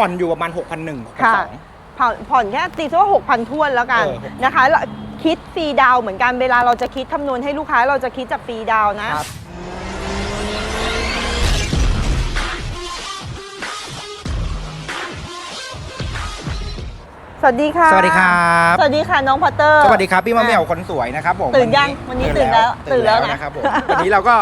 ผ่อนอยู่ประมาณ6 1 0 0 6ค่ะ2ผ่อนผ่อนแค่ตีซะว่าหกพันทวนแล้วกันเออ6,000นะคะแล้วคิดฟรีดาวน์เหมือนกันเวลาเราจะคิดคำนวณให้ลูกค้าเราจะคิดจากฟรีดาวน์นะ ครับ สวัสดีค่ะ สวัสดีครับสวัสดีค่ะน้องพัตเตอร์ สวัสดีครับพี่มะเหมี่ยวคนสวยนะครับผมตื่นยังวันนี้ตื่นแล้วตื่นแล้วนะนะครับผมวันนี้เราก็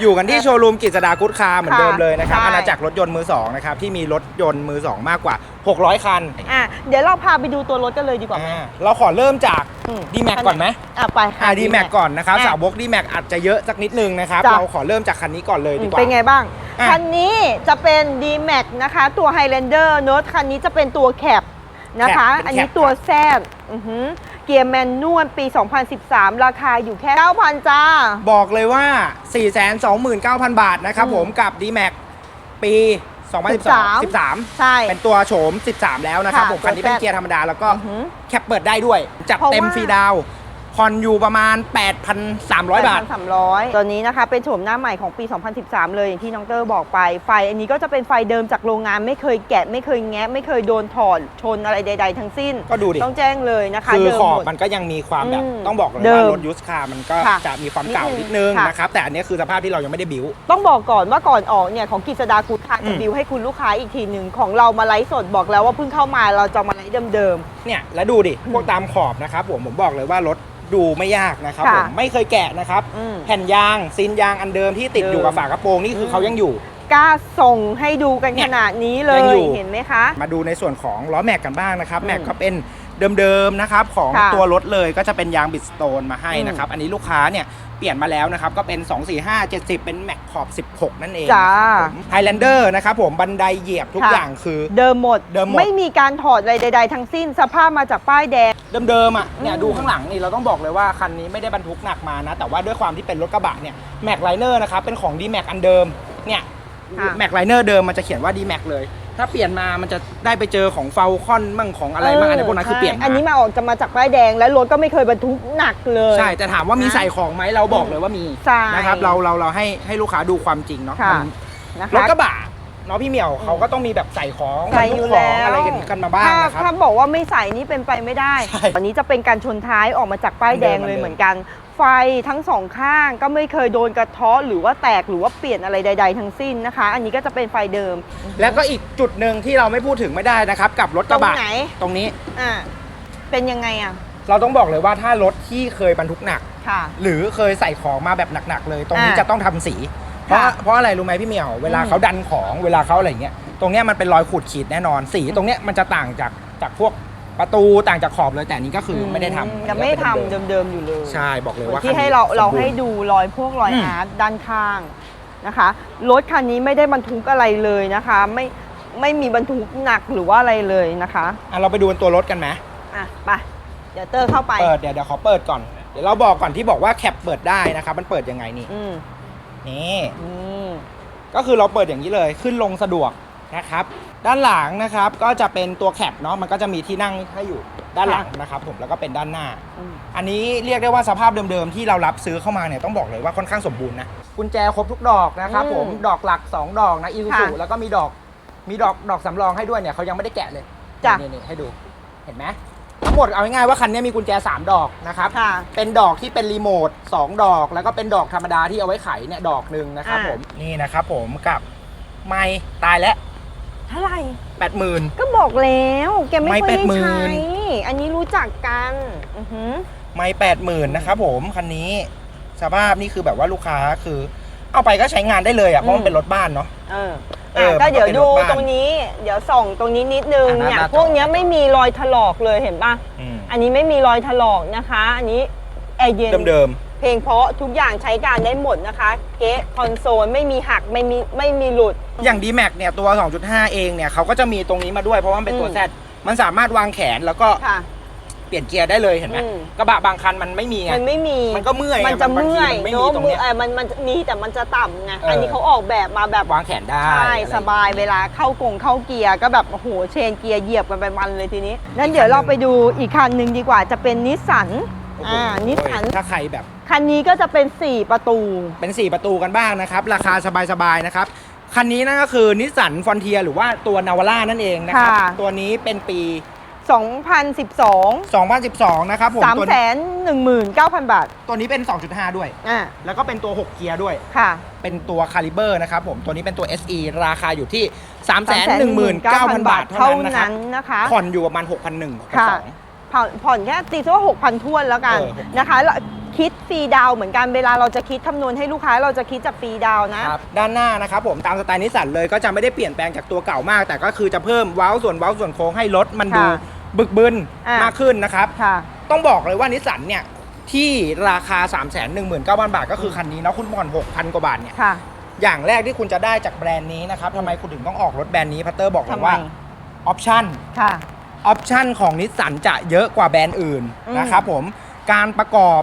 อยู่กันที่โชว์รูมกิจสดากุ๊ดคาร์เหมือนค่ะเดิมเลยนะครับใช่ อาณาจักรรถยนต์มือสองนะครับที่มีรถยนต์มือสองมากกว่า 600 คันอะเดี๋ยวเราพาไปดูตัวรถกันเลยดีกว่าไหม อ่าเราขอเริ่มจาก อืมดีแม็กก่อนไหมอะไปค่ะ อ่าดีแม็กก่อนนะครับอะสาวกดีแม็กอาจจะเยอะสักนิดนึงนะครับจ้ะ เราขอเริ่มจากคันนี้ก่อนเลยดีกว่า เป็นไงบ้าง อะคันนี้จะเป็น D-Max นะคะ ตัว Highlander เนอะคันนี้จะเป็นตัวแคปนะคะแคปเป็นแคปอันนี้ตัวแซดอื้อหือ เกียร์แมนนวลปี 2013 ราคาอยู่แค่ 9,000 จ้า บอกเลยว่า 429,000 บาทนะครับอืมผมกับ d m a x ปี 2012 13 ใช่ เป็นตัวโฉม 13 แล้วนะครับค่ะผมคันนี้เป็นตัว Z เกียร์ธรรมดาแล้วก็อื้อหือแคปเปิดได้ด้วย จัดเพราะเต็มว่า ฟรีดาวน์ ผ่อนอยู่ประมาณ 8,300 บาท8,300 ตัวนี้นะคะ เป็นโฉมหน้าใหม่ของปี 2013 เลยอย่างที่น้องเตอร์บอกไป ไฟอันนี้ก็จะเป็นไฟเดิมจากโรงงานไม่เคยแกะไม่เคยแงะ ไม่เคยโดนถอดชนอะไรใด ๆ ทั้งสิ้น ก็ดูดิ ต้องแจ้งเลยนะคะคือเดิมขอบหมด มันก็ยังมีความแบบ อืมต้องบอกเลยเดิว่ามรถยูสคาร์มันก็ค่ะจะมีความเก่านินิดดนึนึงงค่ะ นะครับ แต่อันนี้คือสภาพที่เรายังไม่ได้บิว ต้องบอกก่อนว่าก่อนออกเนี่ยของกิจสดากูดค่ะอืจะม บิวให้คุณลูกค้าอีกทีหนึ่งของเรามาไลฟ์สดบอกแล้วว่าเพิ่งเข้ามาเราจะมาไลฟ์เดิม เนี่ย แล้วดูดิ พวกตามขอบนะครับผม ผมบอกเลยว่ารถ ดูไม่ยากนะครับค่ะผมไม่เคยแกะนะครับ อืม แผ่นยางซีนยางอันเดิมที่ติดเดิมอยู่กับฝากระโปรงนี่คือเขายังอยู่ๆกล้าส่งให้ดูกันเนี่ขยนาดนี้เลยังย อยู่ เห็นไหมคะ มาดูในส่วนของล้อแม็กกันบ้างนะครับ อืมแม็กก็เป็นเดิมๆนะครับของค่ะตัวรถเลยก็จะเป็นยางบิดสโตนมาให้อืมนะครับ อันนี้ลูกค้าเนี่ยเปลี่ยนมาแล้วนะครับ ก็เป็น 2 4 5 70 เป็นแม็กขอบ 16 นั่นเองจ้าไฮแลนเดอร์นะครับผมบันไดเหยียบทุกค่ะ อย่างคือ เดิมหมด เดิมหมด ไม่มีการถอดอะไรใด ๆ ทั้งสิ้น สภาพมาจากป้ายแดง เดิมๆอะเนี่ยอืมดูข้างหลังนี่เราต้องบอกเลยว่าคันนี้ไม่ได้บรรทุกหนักมานะ แต่ว่าด้วยความที่เป็นรถกระบะเนี่ยแม็กไลเนอร์นะครับเป็นของ d m a x อันเดิมเนี่ยค่ะแม็กไลเนอร์เดิมมันจะเขียนว่า d m a x เลย ถ้าเปลี่ยนมามันจะได้ไปเจอของเฟลคอนมั่งของอะไรมั่งอันนี้พวกนั้นคือเปลี่ยนใช่มา อันนี้มาออกจะมาจากป้ายแดงและรถก็ไม่เคยบรรทุกหนักเลย ใช่ แต่ถามว่ามีนะใส่ของไหมเราบอกเลยว่ามีใช่นะครับเราเราเราให้ให้ลูกค้าดูความจริงเนาะค่ะ มันนะคะ รถกระบะ เนาะพี่เหมียวเขาก็ต้องมีแบบใส่ของใส่อยู่บรรทุกของแล้วอะไรกันกันมาบ้างถ้านะครับ ถ้าบอกว่าไม่ใส่นี่เป็นไปไม่ได้ใช่ตอนนี้จะเป็นการชนท้ายออกมาจากป้ายแดงเลยเดิมเหมือนกัน ไฟทั้งสองข้างก็ไม่เคยโดนกระเทาะหรือว่าแตกหรือว่าเปลี่ยนอะไรใด ๆ ทั้งสิ้นนะคะ อันนี้ก็จะเป็นไฟเดิม แล้วก็อีกจุดหนึ่งที่เราไม่พูดถึงไม่ได้นะครับ กับรถตกรระงบะไหน ตรงนี้อ่าเป็นยังไงอะเราต้องบอกเลยว่าถ้ารถที่เคยบรรทุกหนัก ค่ะ หรือเคยใส่ของมาแบบหนักๆเลย ตรงนี้อ่า จะต้องทำสี เพราะค่ะ เพราะอะไรรู้ไหมพี่เหมียวเวลาอืมเขาดันของเวลาเขาอะไรเงี้ยตรงเนี้ยมันเป็นรอยขูดขีดแน่นอน สีตรงเนี้ยมันจะต่างจากจากพวกประตูต่างจากขอบเลยแต่อันนี้ก็คืออไม่ได้ทำยังไม่ทำเดิมเดิมๆอยู่เลยๆใช่บอกเลยว่าที่คันนี้ให้เราเราสมบูรณ์ ให้ดูรอยพวกรอยอืม อาร์ตด้านข้างนะคะรถคันนี้ไม่ได้บรรทุกอะไรเลยนะคะ ไม่ไม่มีบรรทุกหนักหรือว่าอะไรเลยนะคะอะเราไปดูตัวรถกันไหม อะไปเดี๋ยวเตอร์เข้าไป เปิดเดี๋ยวเดี๋ยวขอเปิดก่อน เดี๋ยวเราบอกก่อนที่บอกว่าแคปเปิดได้นะครับ มันเปิดยังไงนี่ อืม นี่อืมก็คือเราเปิดอย่างนี้เลยขึ้นลงสะดวกนะครับ ด้านหลังนะครับก็จะเป็นตัวแคปเนาะมันก็จะมีที่นั่งให้อยู่ด้านหลังนะครับผมแล้วก็เป็นด้านหน้า อืมอันนี้เรียกได้ว่าสภาพเดิมๆ ที่เรารับซื้อเข้ามาเนี่ยต้องบอกเลยว่าค่อนข้างสมบูรณ์นะกุญแจครบทุกดอกนะครับอืมผมดอกหลัก 2 ดอกนะอีซูซูค่ะแล้วก็มีดอกมีดอกดอกสำรองให้ด้วยเนี่ยเขายังไม่ได้แกะเลยจ้ะ นี่นี่ให้ดูเห็นไหม ทั้งหมดเอาง่ายๆว่าคันนี้มีกุญแจ 3 ดอกนะครับ ค่ะ เป็นดอกที่เป็นรีโมท2ดอก แล้วก็เป็นดอกธรรมดาที่เอาไว้ไขเนี่ยดอกหนึ่งนะครับอ่า ผมนี่นะครับผมกับไม้ตายแล้วเท่าไหร่แปดหมื่น ก็บอกแล้วแกไม่ไม่ค่อยได้80,000 ใช้ อันนี้รู้จักกันอือหือ ไม่แปดหมื่นนะครับผมคันนี้สภาพนี่คือแบบว่าลูกค้าคือ เอาไปก็ใช้งานได้เลยอะเพราะมันเป็นรถบ้านเนาะ เออเอออะก็เดี๋ยวมันก็เป็นดูรถบ้านตรงนี้ เดี๋ยวส่องตรงนี้นิดนึงอะเนี่ยหน้าจอ พวกเนี้ยไม่มีรอยถลอกเลยเห็นป่ะ อืมอันนี้ไม่มีรอยถลอกนะคะ อันนี้แอร์เย็น เดิมเพลงเพราะทุกอย่างใช้การได้หมดนะคะ เก๊ะคอนโซลไม่มีหักไม่มีไม่มีหลุด ๆอย่าง d m a x เนี่ยตัว 2.5 เองเนี่ยเขาก็จะมีตรงนี้มาด้วยเพราะว่ามันเป็นตัวอืม แซดมันสามารถวางแขนแล้วก็ค่ะ เปลี่ยนเกียร์ได้เลยเห็นไหมอืม กระบะบางคันมันไม่มีไง มันไม่มีมันก็เมื่อยไงมันจะบางทีเมื่อยมันไม่มีเนาะตรงมืเนี้อยเออมันมันมีแต่มันจะต่ำไงเอออั อันนี้เขาออกแบบมาแบบ วางแขนได้ใช่อะไรสบายเวลาเข้ากงเข้าเกียร์ก็แบบโอ้โหเชนเกียร์เหยียบกันไปมันเลยทีนี้นั้นเดี๋ยวเราไปดูอีกคันหนึ่งดีกว่าจะเป็นนิสสันโอ้โหอ่านิสสันถ้าใครแบบคันนี้ก็จะเป็น 4 ประตู เป็น 4 ประตูกันบ้างนะครับ ราคาสบายๆนะครับ คันนี้นั่นก็คือนิสสันฟอนเทียหรือว่าตัวนาวาร่านั่นเองนะครับ ค่ะ ตัวนี้เป็นปี 2012 2012 นะครับผมตัวนี้319,000 บาท ตัวนี้เป็น 2.5 ด้วย อ่า แล้วก็เป็นตัว 6 เกียร์ด้วย ค่ะ เป็นตัวคาลิเบอร์นะครับผม ตัวนี้เป็นตัว SE ราคาอยู่ที่ 319,000 บาทเท่าเท่านั้นนะครับนั้นนะคะผ่อนอยู่ประมาณ 6,100ค่ะสองผ่อนผ่อนแค่ตีซะว่า6,000ท้วนแล้วกันเออ6,000นะคะแล้วคิดฟรีดาวน์เหมือนกันเวลาเราจะคิดคำนวณให้ลูกค้าเราจะคิดจากฟรีดาวน์นะครับด้านหน้านะครับผมตามสไตล์นิสสันเลยก็จะไม่ได้เปลี่ยนแปลงจากตัวเก่ามาก แต่ก็คือจะเพิ่มเว้าส่วนเว้าส่วนโค้งให้รถมันดูค่ะ บึกบึนอะมากขึ้นนะครับ ค่ะ ต้องบอกเลยว่านิสสันเนี่ย ที่ราคา 3 1 9 0 0 0 บาท ก็คือคันนี้เนาะคุณผ่อน6,000 กว่าบาทเนี่ย ค่ะ อย่างแรกที่คุณจะได้จากแบรนด์นี้นะครับทำไมคุณถึงต้องออกรถแบรนด์นี้พัตเตอร์บอกเลทำยไม ว่าออปชั่น ค่ะ ออปชันของนิสสันจะเยอะกว่าแบรนด์อื่นอืมนะครับผมการประกอบ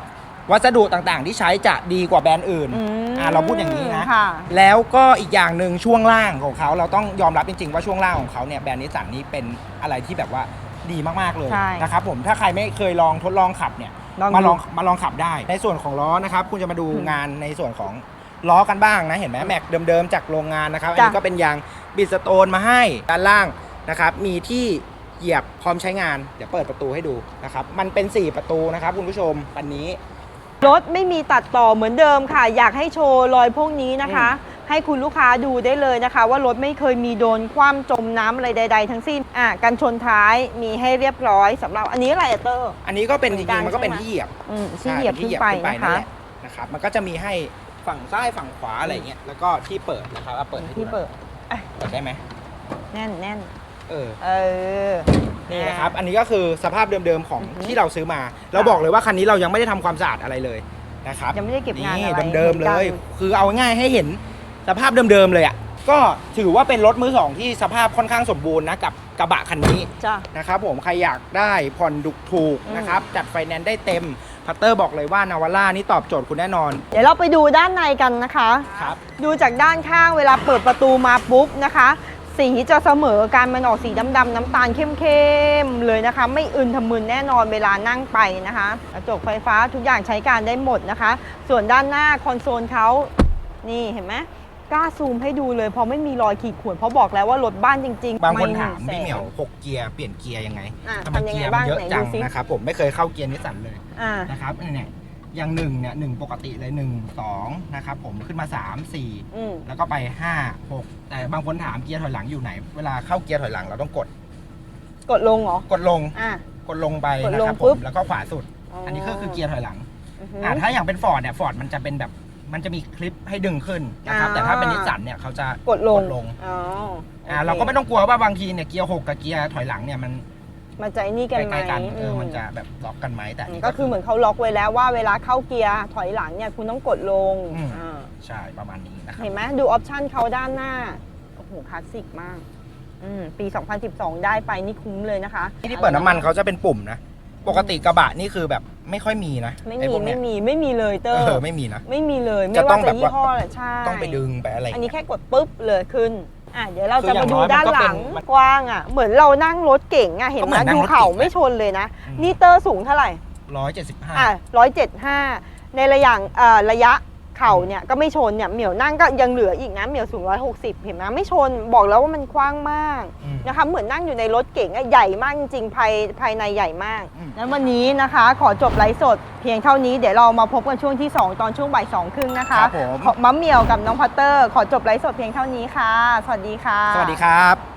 วัสดุต่างๆ ที่ใช้จะดีกว่าแบรนด์อื่นอืมอ่าเราพูดอย่างนี้นะค่ะแล้วก็อีกอย่างหนึ่งช่วงล่างของเขาเราต้องยอมรับจริงๆว่าช่วงล่างของเขาเนี่ยแบรนด์นิสสันนี้เป็นอะไรที่แบบว่า ดีมากๆเลยใช่นะครับผมถ้าใครไม่เคยลองทดลองขับเนี่ยลองมาลดูองมาลองขับได้ ในส่วนของล้อนะครับคุณจะมาดูอืมงานในส่วนของล้อกันบ้างนะเห็นไหมแม็กเดิมๆจากโรงงานนะครับอันนี้จ้ะ ก็เป็นยางบิดสโตนมาให้ด้านล่างนะครับมีที่เหยียบพร้อมใช้งานเดี๋ยวเปิดประตูให้ดูนะครับมันเป็น 4 ประตูนะครับคุณผู้ชมอันนี้ รถไม่มีตัดต่อเหมือนเดิมค่ะ อยากให้โชว์รอยพวกนี้นะคะ ให้คุณลูกค้าดูได้เลยนะคะ ว่ารถไม่เคยมีโดนคว่ำจมน้ำอะไรใด ๆ ทั้งสิ้นอะกันชนท้ายมีให้เรียบร้อยสำหรับอันนี้อะไรอะเตอร์ อันนี้ก็เป็นเหมืจอนกัรินงๆมันก็เป็นใช่ไหมที่เหยียบอืมที่เหยียบใช่ขึ้นที่ไปนั่นะนคะแหละนะครับ มันก็จะมีให้ฝั่งซ้ายฝั่งขวาอะไรอย่างเงี้ยแล้วก็ที่เปิดนะครับเอาเปิดให้ดูที่หน่อยเปิดเปิดได้ไหมแน่นแน่นเออ เออ นี่นะครับ อันนี้ก็คือสภาพเดิมๆของอือฮึที่เราซื้อมา เราบอกเลยว่าคันนี้เรายังไม่ได้ทำความสะอาดอะไรเลยนะครับยังไม่ได้เก็บงานอะไรนี่เดิมๆเหมืเลอนกันยคือเอาง่ายๆให้เห็น สภาพเดิมๆเลยอะก็ถือว่าเป็นรถมือสองที่สภาพค่อนข้างสมบูรณ์นะกับกระบะคันนี้จ้ะ นะครับผมใครอยากได้ผ่อนดุกถูกอืม นะครับ จัดไฟแนนซ์ได้เต็มพัตเตอร์บอกเลยว่านาวาร่านี่ตอบโจทย์คุณแน่นอนเดี๋ยวเราไปดูด้านในกันนะคะ ครับ ดูจากด้านข้างเวลาเปิดประตูมาปุ๊บนะคะ สีจะเสมอการมันออกสีดำๆน้ำตาลเข้มๆเลยนะคะ ไม่อึนทะมึนแน่นอนเวลานั่งไปนะคะกระจกไฟฟ้าทุกอย่างใช้การได้หมดนะคะ ส่วนด้านหน้าคอนโซลเขานี่เห็นไหม กล้าซูมให้ดูเลยเพราะไม่มีรอยขีดข่วนเพราะบอกแล้วว่ารถบ้านจริงๆบางคนไถามแสพี่เหมียวหกเกียร์เปลี่ยนเกียร์ยังไงอะทำไมทำยังไงเกียร์บ้ามันงเยอะไหนจัดูงสินะครับผมไม่เคยเข้าเกียร์นิสสันเลยอ่านะครับนี่เนี่ยอย่างหนึ่งเนี่ยหนึ่งปกติเลยหนึ่งสองนะครับผมขึ้นมาสามสี่ อืม แล้วก็ไปห้าหกแต่บางคนถามเกียร์ถอยหลังอยู่ไหน เวลาเข้าเกียร์ถอยหลังเราต้องกด กดลงเหรอกดลง อะ กดลงไปกดนะลงครับผปุ๊บ ม แล้วก็ขวาสุด อันนี้ก็คือเกียร์ถอยหลังอือหืออ่าถ้าอย่างเป็นฟอร์ดเนี่ย ฟอร์ดมันจะเป็นแบบ มันจะมีคลิปให้ดึงขึ้นนะครับอ่าแต่ถ้าเป็นนิสสันเนี่ยเขาจะกดลงกดลงอ๋ออ่าโอคเราก็ไม่ต้องกลัวว่าบางทีเนี่ยเกียร์หกกับเกียร์ถอยหลังเนี่ยมันมันจะไอ้นี่ใกกันไหมล้ๆกันเอออมมันจะแบบล็อกกันไหมแต่อืนมนี้ก็คือเหมือนเขาล็อกไว้แล้วว่าเวลาเข้าเกียร์ถอยหลังเนี่ยคุณต้องกดลงอืมอ่าใช่ประมาณนี้นะครับเห็นไหมดูออปชันเขาด้านหน้าโอ้โหคลาสสิกมากอืมปี 2012 ได้ไปนี่คุ้มเลยนะคะที่เปิดน้ำมันเขาจะเป็นปุ่มนะปกติกระบะนี่คือแบบไม่ค่อยมีนะไม่อ้มีพวกเนี้ไม่ยมีไม่มีเลยเตอเอร์อไม่มีนะ ไม่มีเลยไม่จะต้ว่าองจะแบบยี่ว่า ห้อแหละใช่ต้องไปดึงไปอะไรอย่างอันนี้เงี้ยแค่กดปุ๊บเลยขึ้นอะเดี๋ยวเราคือจะอย่ามางดูน้อยมันด้านก็หเป็นลังกว้างอะ เหมือนเรานั่งรถเก่งอะเห็นก็ไหเหมมือนนั่งดูรถเก๋งเข่าอะไม่ชนเลยนะอืมนี่เตอร์สูงเท่าไหร่ ร้อยเจ็ดสิบห้า อะร้อยเจ็ดห้าในระยะเอ่อระยะ เข่าเนี่ยก็ไม่ชนเนี่ยเหมียวนั่งก็ยังเหลืออีกนะเหมียวสูงร้อยหกสิบเห็นไหมไม่ชนบอกแล้วว่ามันกว้างมากนะคะเหมือนนั่งอยู่ในรถเก๋งอะใหญ่มากจริงๆภายภายในใหญ่มากอืมนั้นวันนี้นะคะ ขอจบไลฟ์สด เพียงเท่านี้เดี๋ยวเรามาพบกันช่วงที่ 2 ตอนช่วงบ่ายสองครึ่งนะคะครับผม ขอมัมเหมียวกับน้องพัตเตอร์ ขอจบไลฟ์สดเพียงเท่านี้ค่ะ สวัสดีค่ะ สวัสดีครับ